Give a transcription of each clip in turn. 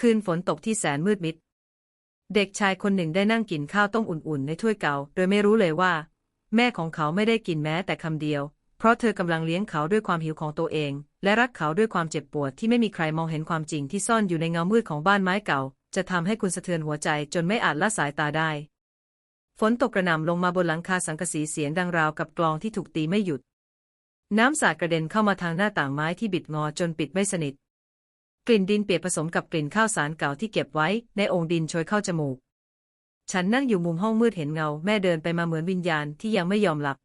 คืนฝนตกที่แสนมืดมิด เด็กชายคนหนึ่งได้นั่งกินข้าวต้มอุ่นๆ ในถ้วยเก่า โดยไม่รู้เลยว่า แม่ของเขาไม่ได้กินแม้แต่คำเดียว เพราะเธอกำลังเลี้ยงเขาด้วยความหิวของตัวเอง และรักเขาด้วยความเจ็บปวดที่ไม่มีใครมองเห็นความจริงที่ซ่อนอยู่ในเงามืดของบ้านไม้เก่า จะทำให้คุณสะเทือนหัวใจจนไม่อาจละสายตาได้ ฝนตกกระหน่ำลงมาบนหลังคาสังกะสีเสียงดังราวกับกลองที่ถูกตีไม่หยุด น้ำสาดกระเด็นเข้ามาทางหน้าต่างไม้ที่บิดงอจนปิดไม่สนิท กลิ่นดินเปียกผสมกับกลิ่นข้าวสารเก่าที่เก็บไว้ ในองค์ดินโชยเข้าจมูก ฉันนั่งอยู่มุมห้องมืดเห็นเงา แม่เดินไปมาเหมือนวิญญาณที่ยังไม่ยอมหลับ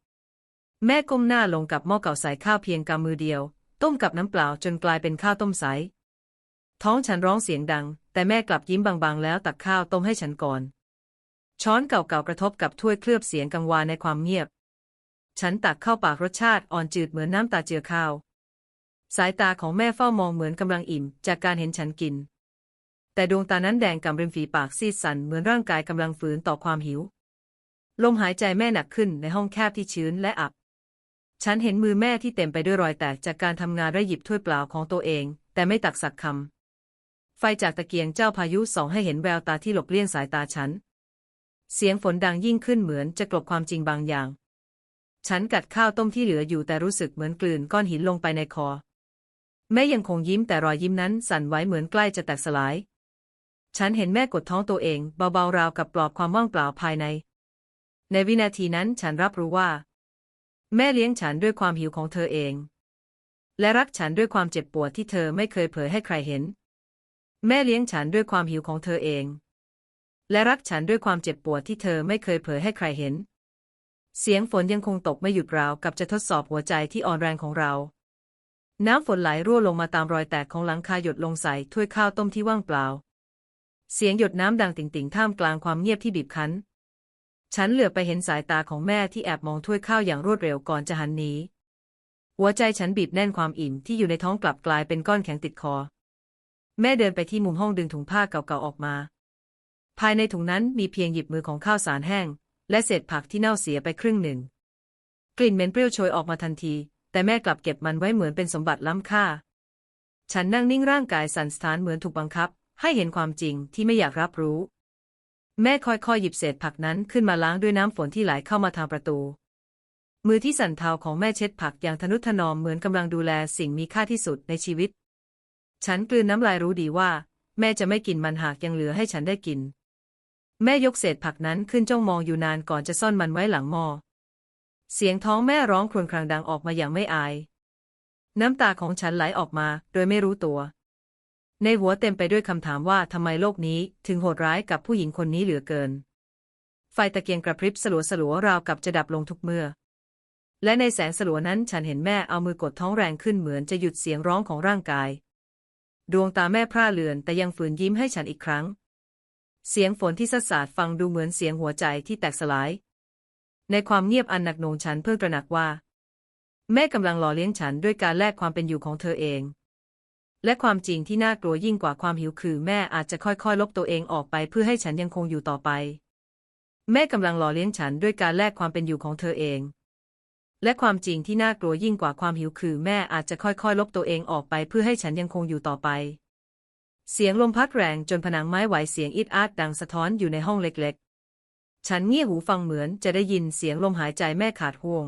แม่ก้มหน้าลงกับหม้อเก่าใส่ข้าวเพียงกำมือเดียว ต้มกับน้ำเปล่าจนกลายเป็นข้าวต้มใส ท้องฉันร้องเสียงดัง แต่แม่กลับยิ้มบางๆ แล้วตักข้าวต้มให้ฉันก่อน ช้อนเก่าๆกระทบกับถ้วยเคลือบเสียงกังวานในความเงียบ ฉันตักเข้าปากรสชาติอ่อนจืดเหมือนน้ำตาเจือข้าว สายตาของแม่เฝ้ามองเหมือนกำลังอิ่ม จากการเห็นฉันกิน แต่ดวงตานั้นแดงกำริมฝีปากซีดสันเหมือนร่างกายกำลังฝืนต่อความหิว ลมหายใจแม่หนักขึ้นในห้องแคบที่ชื้นและอับ ฉันเห็นมือแม่ที่เต็มไปด้วยรอยแตกจากการทำงานและหยิบถ้วยเปล่าของตัวเอง แต่ไม่ตักสักคำไฟจากตะเกียงเจ้าพายุส่องให้เห็นแววตาที่หลบเลี่ยงสายตาฉัน เสียงฝนดังยิ่งขึ้นเหมือนจะกลบความจริงบางอย่าง ฉันกัดข้าวต้มที่เหลืออยู่แต่รู้สึกเหมือนกลืนก้อนหินลงไปในคอ แม่ยังคงยิ้มแต่รอยยิ้มนั้นสั่นไหวเหมือนใกล้จะแตกสลาย ฉันเห็นแม่กดท้องตัวเองเบาๆราวกับปลอบความว่างเปล่าภายใน ในวินาทีนั้นฉันรับรู้ว่า แม่เลี้ยงฉันด้วยความหิวของเธอเอง และรักฉันด้วยความเจ็บปวดที่เธอไม่เคยเผยให้ใครเห็น แม่เลี้ยงฉันด้วยความหิวของเธอเอง และรักฉันด้วยความเจ็บปวดที่เธอไม่เคยเผยให้ใครเห็น เสียงฝนยังคงตกไม่หยุดราวกับจะทดสอบหัวใจที่อ่อนแรงของเรา น้ำฝนไหลรั่วลงมาตามรอยแตกของหลังคาหยดลงใส่ถ้วยข้าวต้มที่ว่างเปล่า เสียงหยดน้ำดังติ่งๆท่ามกลางความเงียบที่บีบคั้น ฉันเหลือไปเห็นสายตาของแม่ที่แอบมองถ้วยข้าวอย่างรวดเร็วก่อนจะหันหนีหัวใจฉันบีบแน่นความอิ่มที่อยู่ในท้องกลับกลายเป็นก้อนแข็งติดคอ แม่เดินไปที่มุมห้องดึงถุงผ้าเก่าๆออกมา ภายในถุงนั้นมีเพียงหยิบมือของข้าวสารแห้ง และเศษผักที่เน่าเสียไปครึ่งหนึ่ง กลิ่นเหม็นเปรี้ยวโชยออกมาทันที แต่แม่กลับเก็บมันไว้เหมือนเป็นสมบัติล้ำค่า ฉันนั่งนิ่งร่างกายสั่นสะท้านเหมือนถูกบังคับ ให้เห็นความจริงที่ไม่อยากรับรู้ แม่ค่อยๆหยิบเศษผักนั้นขึ้นมาล้างด้วยน้ำฝนที่ไหลเข้ามาทางประตู มือที่สั่นเทาของแม่เช็ดผักอย่างทนุถนอมเหมือนกำลังดูแลสิ่งมีค่าที่สุดในชีวิต ฉันกลืนน้ำลายรู้ดีว่า แม่จะไม่กินมันหากยังเหลือให้ฉันได้กิน แม่ยกเศษผักนั้นขึ้นจ้องมองอยู่นานก่อนจะซ่อนมันไว้หลังหม้อ เสียงท้องแม่ร้องครวญครางดังออกมาอย่างไม่อาย น้ำตาของฉันไหลออกมาโดยไม่รู้ตัว ในหัวเต็มไปด้วยคำถามว่าทำไมโลกนี้ถึงโหดร้ายกับผู้หญิงคนนี้เหลือเกิน ไฟตะเกียงกระพริบสลัวสลัวราวกับจะดับลงทุกเมื่อ และในแสงสลัวนั้นฉันเห็นแม่เอามือกดท้องแรงขึ้นเหมือนจะหยุดเสียงร้องของร่างกาย ดวงตาแม่พร่าเลือนแต่ยังฝืนยิ้มให้ฉันอีกครั้ง เสียงฝนที่สดสาดฟังดูเหมือนเสียงหัวใจที่แตกสลาย ในความเงียบอันหนักหน่วงฉันเพิ่งตระหนักว่า แม่กำลังหล่อเลี้ยงฉันด้วยการแลกความเป็นอยู่ของเธอเอง และความจริงที่น่ากลัวยิ่งกว่าความหิวคือ แม่อาจจะค่อยๆ ลบตัวเองออกไปเพื่อให้ฉันยังคงอยู่ต่อไป แม่กำลังหล่อเลี้ยงฉันด้วยการแลกความเป็นอยู่ของเธอเอง และความจริงที่น่ากลัวยิ่งกว่าความหิวคือ แม่อาจจะค่อยๆ ลบตัวเองออกไปเพื่อให้ฉันยังคงอยู่ต่อไป เสียงลมพัดแรงจนผนังไม้ไหวเสียงอิดอาดดังสะท้อนอยู่ในห้องเล็กๆ ฉันเงี่ยหูฟังเหมือนจะได้ยินเสียงลมหายใจแม่ขาดห่วง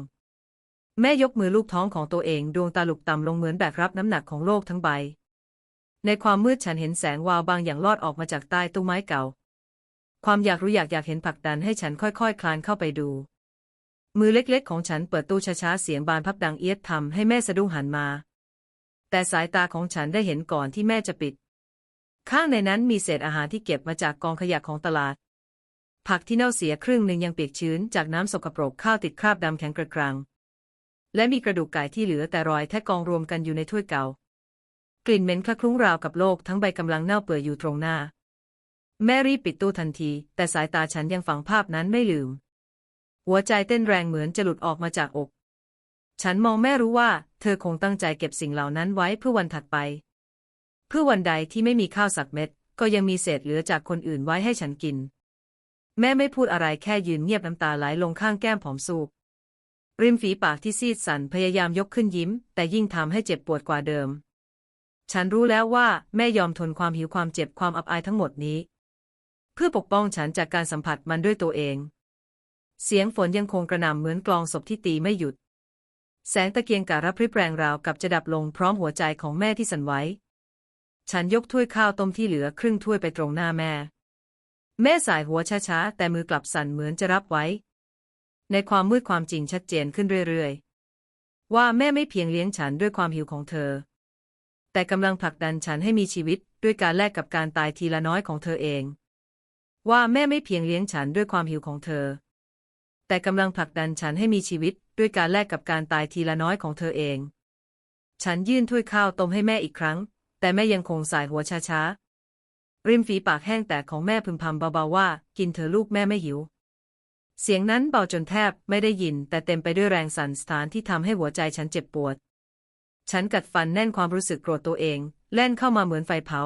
แม่ยกมือลูบท้องของตัวเองดวงตาลุกต่ำลงเหมือนแบกรับน้ำหนักของโลกทั้งใบ ในความมืดฉันเห็นแสงวาวบางอย่างลอดออกมาจากใต้ตู้ไม้เก่า ความอยากรู้อยากอยากเห็นผลักดันให้ฉันค่อยๆคลานเข้าไปดู มือเล็กๆ ของฉันเปิดตู้ช้าๆเสียงบานพับดังเอียดทำให้แม่สะดุ้งหันมา แต่สายตาของฉันได้เห็นก่อนที่แม่จะปิด ข้างในนั้นมีเศษอาหารที่เก็บมาจากกองขยะของตลาด ผักที่เน่าเสียครึ่งหนึ่งยังเปียกชื้นจากน้ำสกปรกข้าวติดคราบดำแข็งกระกรัง และมีกระดูกไก่ที่เหลือแต่รอยแท้กองรวมกันอยู่ในถ้วยเก่า กลิ่นเหม็นคละคลุ้งราวกับโลกทั้งใบกำลังเน่าเปื่อยอยู่ตรงหน้า แม่รีบปิดตู้ทันที แต่สายตาฉันยังฝังภาพนั้นไม่ลืม หัวใจเต้นแรงเหมือนจะหลุดออกมาจากอก ฉันมองแม่รู้ว่า เธอคงตั้งใจเก็บสิ่งเหล่านั้นไว้เพื่อวันถัดไป เพื่อวันใดที่ไม่มีข้าวสักเม็ดก็ยังมีเศษเหลือจากคนอื่นไว้ให้ฉันกิน แม่ไม่พูดอะไรแค่ยืนเงียบน้ำตาไหลลงข้างแก้มผอมสูบริมฝีปากที่ซีดสั่นพยายามยกขึ้นยิ้ม แต่ยิ่งทำให้เจ็บปวดกว่าเดิม ฉันรู้แล้วว่าแม่ยอมทนความหิวความเจ็บความอับอายทั้งหมดนี้ เพื่อปกป้องฉันจากการสัมผัสมันด้วยตัวเอง เสียงฝนยังคงกระหน่ำเหมือนกลองศพที่ตีไม่หยุด แสงตะเกียงการรับพริบแรงราวกับจะดับลงพร้อมหัวใจของแม่ที่สั่นไหวฉันยกถ้วยข้าวต้มที่เหลือครึ่งถ้วยไปตรงหน้าแม่ แม่สายหัวช้าๆ แต่มือกลับสั่นเหมือนจะรับไว้ ในความมืดความจริงชัดเจนขึ้นเรื่อยๆ ว่าแม่ไม่เพียงเลี้ยงฉันด้วยความหิวของเธอ แต่กำลังผลักดันฉันให้มีชีวิตด้วยการแลกกับการตายทีละน้อยของเธอเอง ว่าแม่ไม่เพียงเลี้ยงฉันด้วยความหิวของเธอ แต่กำลังผลักดันฉันให้มีชีวิตด้วยการแลกกับการตายทีละน้อยของเธอเอง ฉันยื่นถ้วยข้าวต้มให้แม่อีกครั้ง แต่แม่ยังคงสายหัวช้าๆ ริมฝีปากแห้งแตกของแม่พึมพำเบาๆว่า กินเธอลูกแม่ไม่หิว เสียงนั้นเบาจนแทบไม่ได้ยิน แต่เต็มไปด้วยแรงสั่นสะท้านที่ทำให้หัวใจฉันเจ็บปวด ฉันกัดฟันแน่นความรู้สึกโกรธตัวเอง แล่นเข้ามาเหมือนไฟเผา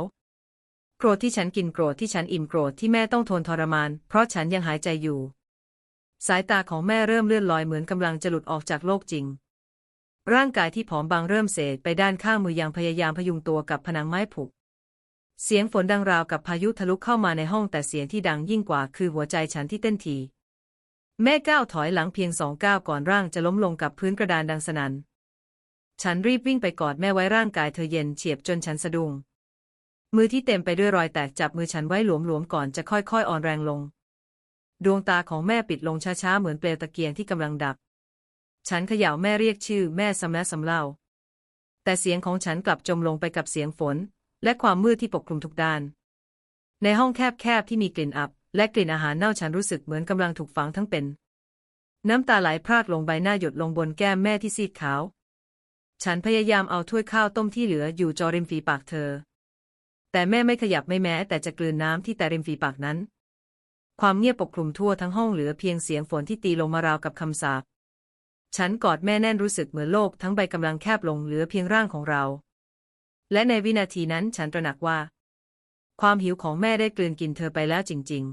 โกรธที่ฉันกินโกรธที่ฉันอิ่มโกรธที่แม่ต้องทนทรมาน เพราะฉันยังหายใจอยู่ สายตาของแม่เริ่มเลื่อนลอยเหมือนกำลังจะหลุดออกจากโลกจริง ร่างกายที่ผอมบางเริ่มเสดไปด้านข้างมือยังพยายามพยุงตัวกับผนังไม้ผุ เสียงฝนดังราวกับพายุทะลุเข้ามาในห้องแต่เสียงที่ดังยิ่งกว่าคือหัวใจฉันที่เต้นที แม่ก้าวถอยหลังเพียงสองก้าวก่อนร่างจะล้มลงกับพื้นกระดานดังสนัน่น ฉันรีบวิ่งไปกอดแม่ไว้ร่างกายเธอเย็นเฉียบจนฉันสะดุ้ง มือที่เต็มไปด้วยรอยแตกจับมือฉันไว้หลวมๆก่อนจะค่อยๆอ่อนแรงลง ดวงตาของแม่ปิดลงช้าๆเหมือนเปลวตะเกียงที่กำลังดับ ฉันเขย่าแม่เรียกชื่อแม่ซ้ำและซ้ำเล่า แต่เสียงของฉันกลับจมลงไปกับเสียงฝน และความมืดที่ปกคลุมทุกด้าน ในห้องแคบๆที่มีกลิ่นอับ และกลิ่นอาหารเน่าฉันรู้สึกเหมือนกำลังถูกฝังทั้งเป็น น้ำตาไหลพรากลงใบหน้าหยดลงบนแก้มแม่ที่ซีดขาว ฉันพยายามเอาถ้วยข้าวต้มที่เหลืออยู่จอริมฝีปากเธอ แต่แม่ไม่ขยับไม่แม้ แต่จะกลืนน้ำที่แต่ริมฝีปากนั้น ความเงียบปกคลุมทั่วทั้งห้องเหลือเพียงเสียงฝนที่ตีลงมาราวกับคำสาปฉันกอดแม่แน่นรู้สึกเหมือนโลกทั้งใบกำลังแคบลงเหลือเพียงร่างของเรา และในวินาทีนั้นฉันตระหนักว่า ความหิวของแม่ได้กลืนกินเธอไปแล้วจริง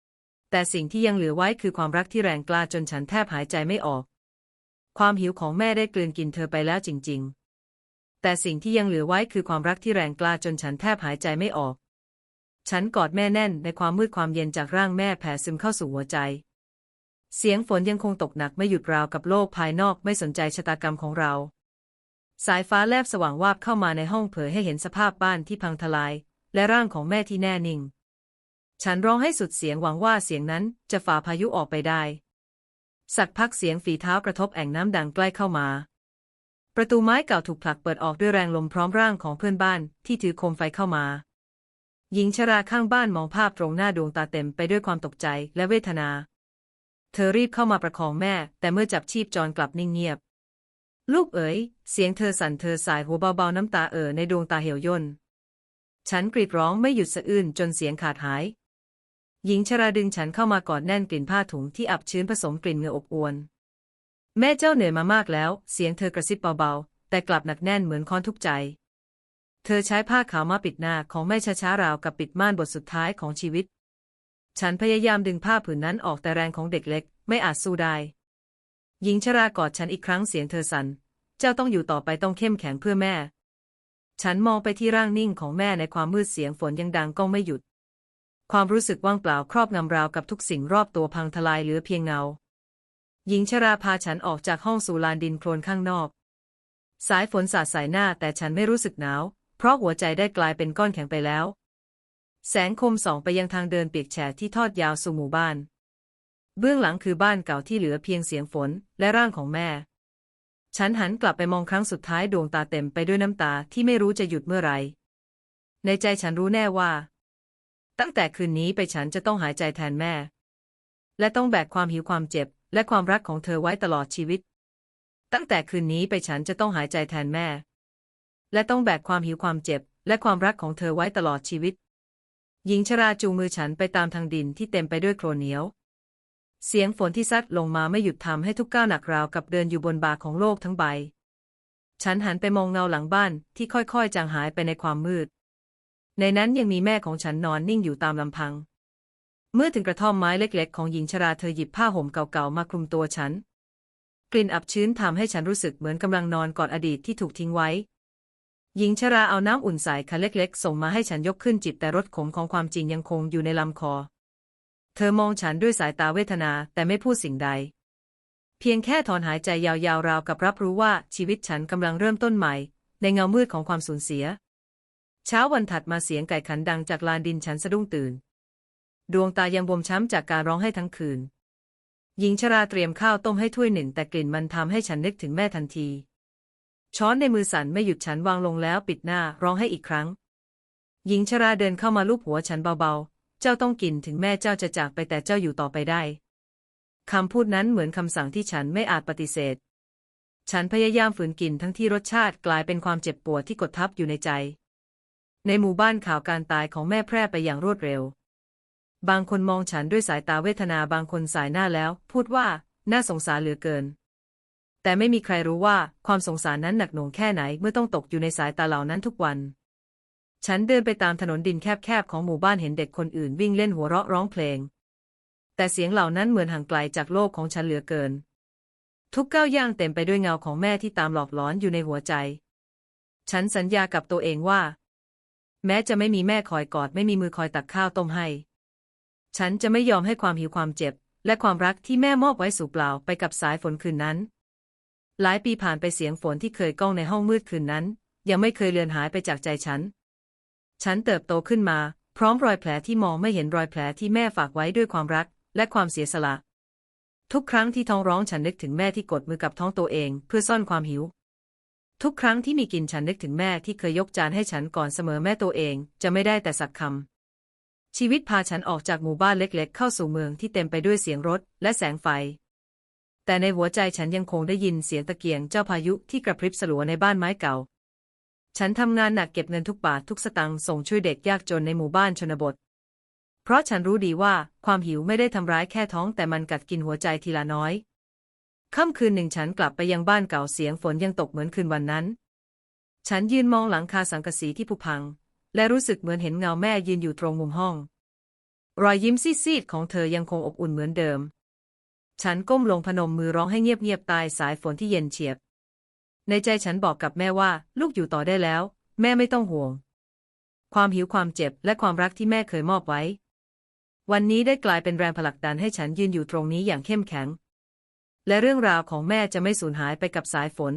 ๆ แต่สิ่งที่ยังเหลือไว้คือความรักที่แรงกล้าจนฉันแทบหายใจไม่ออก ความหิวของแม่ได้กลืนกินเธอไปแล้วจริง ๆ แต่สิ่งที่ยังเหลือไว้คือความรักที่แรงกล้าจนฉันแทบหายใจไม่ออก ฉันกอดแม่แน่นในความมืดความเย็นจากร่างแม่แผ่ซึมเข้าสู่หัวใจ เสียงฝนยังคงตกหนักไม่หยุดราวกับโลกภายนอกไม่สนใจชะตากรรมของเรา สายฟ้าแลบสว่างวาบเข้ามาในห้องเผยให้เห็นสภาพบ้านที่พังทลาย และร่างของแม่ที่แน่นิ่ง ฉันร้องให้สุดเสียงหวังว่าเสียงนั้นจะฝ่าพายุออกไปได้ สักพักเสียงฝีเท้ากระทบแอ่งน้ำดังใกล้เข้ามา ประตูไม้เก่าถูกผลักเปิดออกด้วยแรงลมพร้อมร่างของเพื่อนบ้านที่ถือโคมไฟเข้ามา หญิงชราข้างบ้านมองภาพตรงหน้าดวงตาเต็มไปด้วยความตกใจและเวทนา เธอรีบเข้ามาประคองแม่ แต่เมื่อจับชีพจรกลับนิ่งเงียบ ลูกเอ๋ย เสียงเธอสั่นเธอสายหัวเบาๆน้ำตาเอ่อในดวงตาเหี่ยวย่น ฉันกรีดร้องไม่หยุดสะอื้นจนเสียงขาดหาย หญิงชราดึงฉันเข้ามากอดแน่นกลิ่นผ้าถุงที่อับชื้นผสมกลิ่นเหงื่ออบอวน แม่เจ้าเหนื่อยมามากแล้ว เสียงเธอกระซิบเบาๆ แต่กลับหนักแน่นเหมือนค้อนทุกใจ เธอใช้ผ้าขาวมาปิดหน้าของแม่ช้าๆราวกับปิดม่านบทสุดท้ายของชีวิต ฉันพยายามดึงผ้าผืนนั้นออกแต่แรงของเด็กเล็ก ไม่อาจสู้ได้ หญิงชรากอดฉันอีกครั้งเสียงเธอสัน่น เจ้าต้องอยู่ต่อไปต้องเข้มแข็งเพื่อแม่ ฉันมองไปที่ร่างนิ่งของแม่ในความมืดเสียงฝนยังดังก้องไม่หยุด ความรู้สึกว่างเปล่าครอบงำราวกับทุกสิ่งรอบตัวพังทลายเหลือเพียงเงา หญิงชราพาฉันออกจากห้องสู่ลานดินโคลนข้างนอก สายฝนสาดใส่หน้าแต่ฉันไม่รู้สึกหนาว เพราะหัวใจได้กลายเป็นก้อนแข็งไปแล้ว แสงคมส่องไปยังทางเดินเปียกแฉะที่ทอดยาวสู่หมู่บ้าน เบื้องหลังคือบ้านเก่าที่เหลือเพียงเสียงฝนและร่างของแม่ ฉันหันกลับไปมองครั้งสุดท้ายดวงตาเต็มไปด้วยน้ำตาที่ไม่รู้จะหยุดเมื่อไหร่ในใจฉันรู้แน่ว่า ตั้งแต่คืนนี้ไปฉันจะต้องหายใจแทนแม่ และต้องแบกความหิวความเจ็บ และความรักของเธอไว้ตลอดชีวิต ตั้งแต่คืนนี้ไปฉันจะต้องหายใจแทนแม่ และต้องแบกความหิวความเจ็บ และความรักของเธอไว้ตลอดชีวิต หญิงชราจูงมือฉันไปตามทางดินที่เต็มไปด้วยโคลนเหนียว เสียงฝนที่ซัดลงมาไม่หยุดทำให้ทุกก้าวหนักราวกับเดินอยู่บนบ่าของโลกทั้งใบ ฉันหันไปมองเงาหลังบ้านที่ค่อยๆจางหายไปในความมืด ในนั้นยังมีแม่ของฉันนอนนิ่งอยู่ตามลำพัง เมื่อถึงกระท่อมไม้เล็กๆ ของหญิงชราเธอหยิบผ้าห่มเก่าๆมาคลุมตัวฉัน กลิ่นอับชื้นทำให้ฉันรู้สึกเหมือนกำลังนอนกอดอดีตที่ถูกทิ้งไว้ หญิงชราเอาน้ำอุ่นใส่คันเล็กๆ ส่งมาให้ฉันยกขึ้นจิบแต่รสขมของความจริงยังคงอยู่ในลำคอ เธอมองฉันด้วยสายตาเวทนาแต่ไม่พูดสิ่งใด เพียงแค่ถอนหายใจยาวๆราวกับรับรู้ว่าชีวิตฉันกำลังเริ่มต้นใหม่ ในเงามืดของความสูญเสีย เช้าวันถัดมาเสียงไก่ขันดังจากลานดินฉันสะดุ้งตื่น ดวงตายังบวมช้ำจากการร้องไห้ทั้งคืน หญิงชราเตรียมข้าวต้มให้ถ้วยหนึ่งแต่กลิ่นมันทำให้ฉันนึกถึงแม่ทันที ช้อนในมือสั่นไม่หยุดฉันวางลงแล้วปิดหน้าร้องให้อีกครั้ง หญิงชราเดินเข้ามาลูบหัวฉันเบาๆ เจ้าต้องกินถึงแม่เจ้าจะจากไปแต่เจ้าอยู่ต่อไปได้ คำพูดนั้นเหมือนคำสั่งที่ฉันไม่อาจปฏิเสธ ฉันพยายามฝืนกินทั้งที่รสชาติกลายเป็นความเจ็บปวดที่กดทับอยู่ในใจ ในหมู่บ้านข่าวการตายของแม่แพร่ไปอย่างรวดเร็ว บางคนมองฉันด้วยสายตาเวทนาบางคนสายหน้าแล้ว พูดว่าน่าสงสารเหลือเกิน แต่ไม่มีใครรู้ว่าความสงสารนั้นหนักหน่วงแค่ไหนเมื่อต้องตกอยู่ในสายตาเหล่านั้นทุกวัน ฉันเดินไปตามถนนดินแคบๆของหมู่บ้านเห็นเด็กคนอื่นวิ่งเล่นหัวเราะร้องเพลง แต่เสียงเหล่านั้นเหมือนห่างไกลจากโลกของฉันเหลือเกิน ทุกก้าวย่างเต็มไปด้วยเงาของแม่ที่ตามหลอกหลอนอยู่ในหัวใจ ฉันสัญญากับตัวเองว่า แม้จะไม่มีแม่คอยกอดไม่มีมือคอยตักข้าวต้มให้ ฉันจะไม่ยอมให้ความหิวความเจ็บ และความรักที่แม่มอบไว้สู่เปล่าไปกับสายฝนคืนนั้น หลายปีผ่านไปเสียงฝนที่เคยก้องในห้องมืดคืนนั้น ยังไม่เคยเลือนหายไปจากใจฉัน ฉันเติบโตขึ้นมา พร้อมรอยแผลที่มองไม่เห็นรอยแผลที่แม่ฝากไว้ด้วยความรัก และความเสียสละ ทุกครั้งที่ท้องร้องฉันนึกถึงแม่ที่กดมือกับท้องตัวเอง เพื่อซ่อนความหิว ทุกครั้งที่มีกินฉันนึกถึงแม่ที่เคยยกจานให้ฉันก่อนเสมอแม่ตัวเอง จะไม่ได้แต่สักคำชีวิตพาฉันออกจากหมู่บ้านเล็กๆ เข้าสู่เมืองที่เต็มไปด้วยเสียงรถและแสงไฟ แต่ในหัวใจฉันยังคงได้ยินเสียงตะเกียงเจ้าพายุที่กระพริบสลัวในบ้านไม้เก่า ฉันทำงานหนักเก็บเงินทุกบาททุกสตางค์ส่งช่วยเด็กยากจนในหมู่บ้านชนบท เพราะฉันรู้ดีว่าความหิวไม่ได้ทำร้ายแค่ท้องแต่มันกัดกินหัวใจทีละน้อย ค่ำคืนหนึ่งฉันกลับไปยังบ้านเก่าเสียงฝนยังตกเหมือนคืนวันนั้น ฉันยืนมองหลังคาสังกะสีที่ผุพัง และรู้สึกเหมือนเห็นเงาแม่ยืนอยู่ตรงมุมห้อง รอยยิ้มซีดๆของเธอยังคงอบอุ่นเหมือนเดิม ฉันก้มลงพนมมือร้องให้เงียบๆตายสายฝนที่เย็นเฉียบ ในใจฉันบอกกับแม่ว่า ลูกอยู่ต่อได้แล้ว แม่ไม่ต้องห่วง ความหิวความเจ็บและความรักที่แม่เคยมอบไว้ วันนี้ได้กลายเป็นแรงผลักดันให้ฉันยืนอยู่ตรงนี้อย่างเข้มแข็ง และเรื่องราวของแม่จะไม่สูญหายไปกับสายฝน